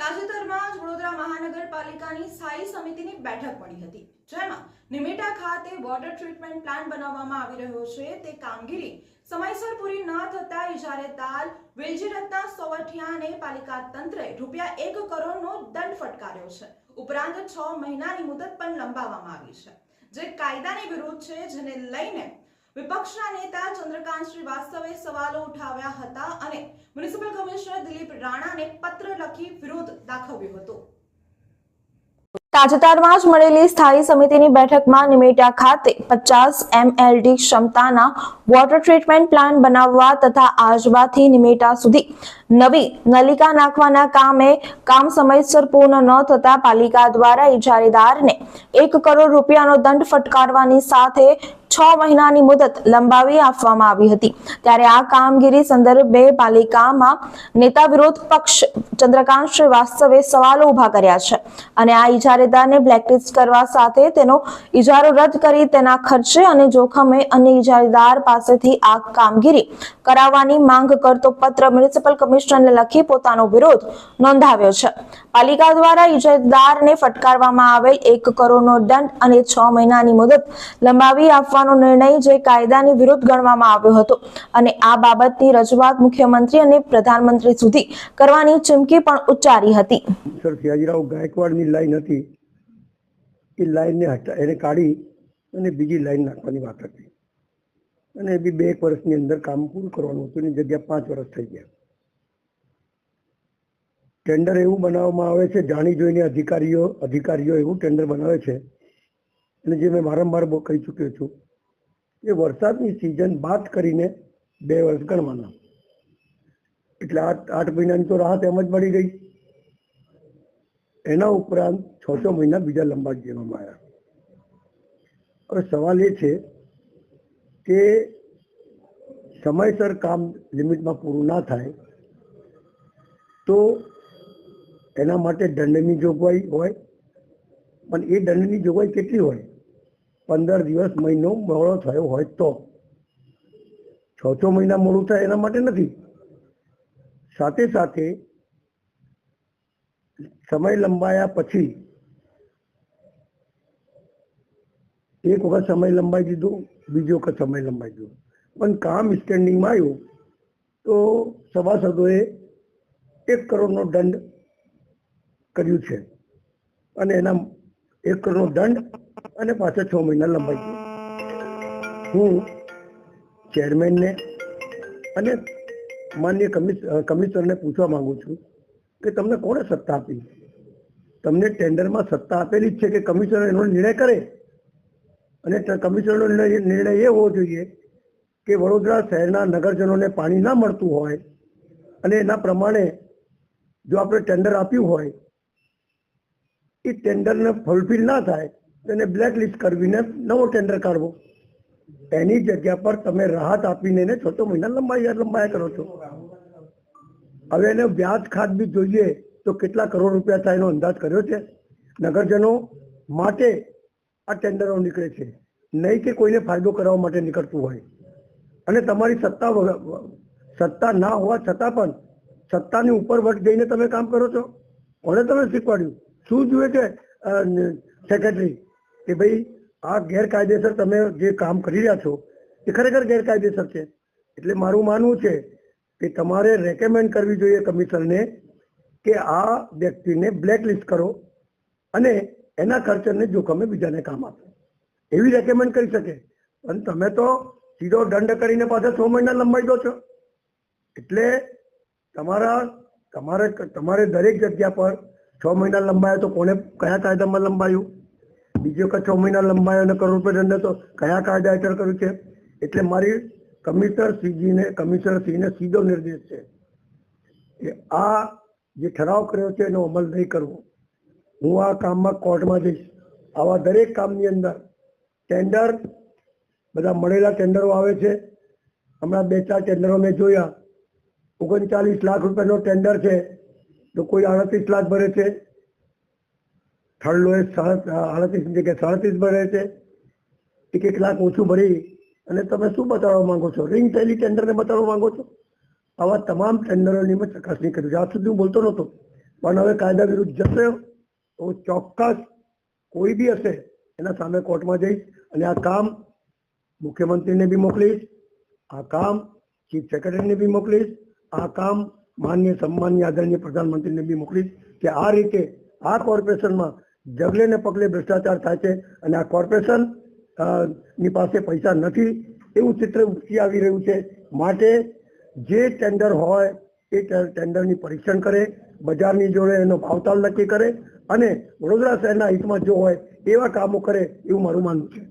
તાજેતરમાં જ વડોદરા મહાનગરપાલિકાની સ્થાયી સમિતિની બેઠક મળી હતી, જેમાં નિમેટા ખાતે વોટર ટ્રીટમેન્ટ પ્લાન્ટ બનાવવામાં આવી રહ્યો છે. તે કામગીરી સમયસર પૂરી ન થતા ઇજારેદાર વેલજીરત્ના સોવઠિયાને પાલિકા તંત્રે રૂપિયા એક કરોડનો દંડ ફટકાર્યો છે. ઉપરાંત છ મહિનાની મુદત પણ લંબાવવામાં આવી છે. જે કાયદાની વિરુદ્ધ છે, જેને લઈને વિપક્ષના નેતા ચંદ્રકાંત શ્રીવાસ્તવે સવાલો ઉઠાવ્યા હતા અને મ્યુનિસિપલ કમિશનર દિલીપ રાણાને પત્ર લખી વિરોધ દાખવ્યો હતો. તાજેતરમાં જ મળેલી સ્થાયી સમિતિની બેઠકમાં નિમેટા ખાતે પચાસ એમએલડી ક્ષમતાના વોટર ટ્રીટમેન્ટ પ્લાન્ટ બનાવવા તથા આજવાથી નિમેટા સુધી નવી નલિકા નાખવાના કામે કામ સમયસર પૂર્ણ ન થતા પાલિકા દ્વારા ઇજારેદારને એક કરોડ રૂપિયાનો દંડ ફટકારવાની સાથે છ મહિનાની મુદત લંબાવી આપવામાં આવી હતી. ત્યારે આ કામગીરી સંદર્ભે પાલિકામાં નેતા વિરોધ પક્ષ ચંદ્રકાંત શ્રીવાસ્તવે સવાલો ઊભા કર્યા છે અને આ ઇજારેદારને બ્લેકલિસ્ટ કરવા સાથે તેનો ઇજારો રદ કરી તેના ખર્ચે અને જોખમે અન્ય ઇજારેદાર પાસેથી આ કામગીરી કરાવવાની માંગ કરતો પત્ર મ્યુનિસિપલ કમિશનરને લખી પોતાનો વિરોધ નોંધાવ્યો છે. પાલિકા દ્વારા ઇજારેદારને ફટકારવામાં આવેલ એક કરોડનો દંડ અને છ મહિનાની મુદત લંબાવી આપવાનો નિર્ણય જે કાયદાની વિરુદ્ધ ગણવામાં આવ્યો હતો. અને આ બાબતની રજૂઆત મુખ્યમંત્રી અને પ્રધાનમંત્રી સુધી કરવાની ચીમકી પણ ઉચ્ચારી હતી. અને બીજી લાઈન નાખવાની વાત હતી. અને બી બે એક વર્ષની અંદર કામ પૂરું કરવાનું હતું એની જગ્યા પાંચ વર્ષ થઈ ગયા. ટેન્ડર એવું બનાવવામાં આવે છે, જાણી જોઈને અધિકારીઓ અધિકારીઓ એવું ટેન્ડર બનાવે છે. અને જે મેં વારંવાર કહી ચૂક્યો છું કે વરસાદની સિઝન બાદ કરીને બે વર્ષ ગણવાના. એટલે આઠ આઠ મહિનાની તો રાહત એમ જ મળી ગઈ. એના ઉપરાંત છ છ મહિના બીજા લંબા દેવામાં આવ્યા. હવે સવાલ એ છે કે સમયસર કામ લિમિટમાં પૂરું ના થાય તો એના માટે દંડની જોગવાઈ હોય, પણ એ દંડની જોગવાઈ કેટલી હોય? પંદર દિવસ મહિનો મોડો થયો હોય તો. છ છ મહિના મોડું થાય એના માટે નથી. સાથે સાથે સમય લંબાયા પછી એક વખત સમય લંબાઈ દીધો, બીજો વખત સમય લંબાઈ દીધો. પણ કામ સ્ટેન્ડિંગમાં આવ્યું તો સભાસદોએ એક કરોડનો દંડ કર્યું છે. અને એના એક કરોડનો દંડ અને પાછા છ મહિના લંબાઈ ગયું. હું ચેરમેનને અને માન્ય કમિશ કમિશનરને પૂછવા માંગુ છું કે તમને કોણે સત્તા આપી? તમને ટેન્ડરમાં સત્તા આપેલી જ છે કે કમિશનર એનો નિર્ણય કરે? અને કમિશનરનો નિર્ણય એ હોવો જોઈએ કે વડોદરા શહેરના નગરજનોને પાણી ના મળતું હોય અને એના પ્રમાણે જો આપણે ટેન્ડર આપ્યું હોય, એ ટેન્ડરને ફુલફિલ ના થાય તો એને બ્લેક લિસ્ટ કરવીને નવો ટેન્ડર કાઢવો. એની જગ્યા પર તમે રાહત આપીને છ છ મહિના લંબાઈ લંબાયા કરો છો. હવે એને વ્યાજ ખાત બી જોઈએ તો કેટલા કરોડ રૂપિયા થાય એનો અંદાજ કર્યો છે. નગરજનો માટે આ ટેન્ડરો નીકળે છે. નહીં કે કોઈને ફાયદો કરાવવા માટે નીકળતું હોય. અને તમારી સત્તા સત્તા ના હોવા છતાં પણ સત્તાની ઉપર વટ જઈને તમે કામ કરો છો. કોને તમે શીખવાડ્યું? શું જુએ છે સેક્રેટરી કે ભાઈ, આ ગેરકાયદેસર તમે જે કામ કરી રહ્યા છો, એ ખરેખર ગેરકાયદેસર છે. એટલે મારું માનવું છે કે તમારે રેકમેન્ડ કરવી જોઈએ કમિશનરને કે આ વ્યક્તિને બ્લેકલિસ્ટ કરો અને એના ખર્ચને જોખમે બીજાને કામ આપો. એવી રેકમેન્ડ કરી શકે. પણ તમે તો સીધો દંડ કરીને પાછા છ મહિના લંબાઈ દો છો. એટલે તમારા, તમારે તમારે દરેક જગ્યા પર છ મહિના લંબાયો તો કોને કયા કાયદામાં લંબાયું? બીજી કે છ મહિના લંબાયો અને કરોડ રૂપિયા દંડ તો કયા કાયદા હેઠળ કર્યું છે? એટલે મારી કમિશનર શ્રીજીને, કમિશનર શ્રીને સીધો નિર્દેશ છે કે આ જે ઠરાવ કર્યો છે એનો અમલ નહીં કરવો. હું આ કામમાં કોર્ટમાં જઈશ. આવા દરેક કામની અંદર ટેન્ડર, બધા મળેલા ટેન્ડરો આવે છે. હમણાં બે ચાર ટેન્ડરો મેં જોયા. ઓગણચાલીસ લાખ રૂપિયાનો ટેન્ડર છે. તો કોઈ આડત્રીસ લાખ ભરે છે. થર્ડ લોએસ્ટ આડત્રીસ જગ્યાએ સાડત્રીસ ભરે છે. એક એક લાખ ઓછું ભરી. અને તમે શું બતાવવા માંગો છો? રિંગ થયેલી ટેન્ડરને બતાવવા માંગો છો? આવા તમામ ટેન્ડરોની મેં ચકાસણી કરી. આજ સુધી હું બોલતો નહોતો. પણ હવે કાયદા વિરુદ્ધ જશે તો ચોક્કસ કોઈ બી હશે, એના સામે કોર્ટમાં જઈશ અને આ કામ મુખ્યમંત્રીને બી મોકલીશ, આ કામ ચીફ સેક્રેટરીને બી મોકલીશ, આ કામ માન્ય સન્માનની આદરણીય પ્રધાનમંત્રીને બી મોકલીશ કે આ રીતે આ કોર્પોરેશનમાં જગલે ને પગલે ભ્રષ્ટાચાર થાય છે અને આ કોર્પોરેશનની પાસે પૈસા નથી, એવું ચિત્ર ઉપસી આવી રહ્યું છે. માટે જે ટેન્ડર હોય, એ ટેન્ડરની પરીક્ષણ કરે, બજારની જોડે એનો ભાવતાલ નક્કી કરે અને વડોદરા શહેરના હિતમાં જો હોય, એવા કામો કરે, એવું મારું માનવું છે.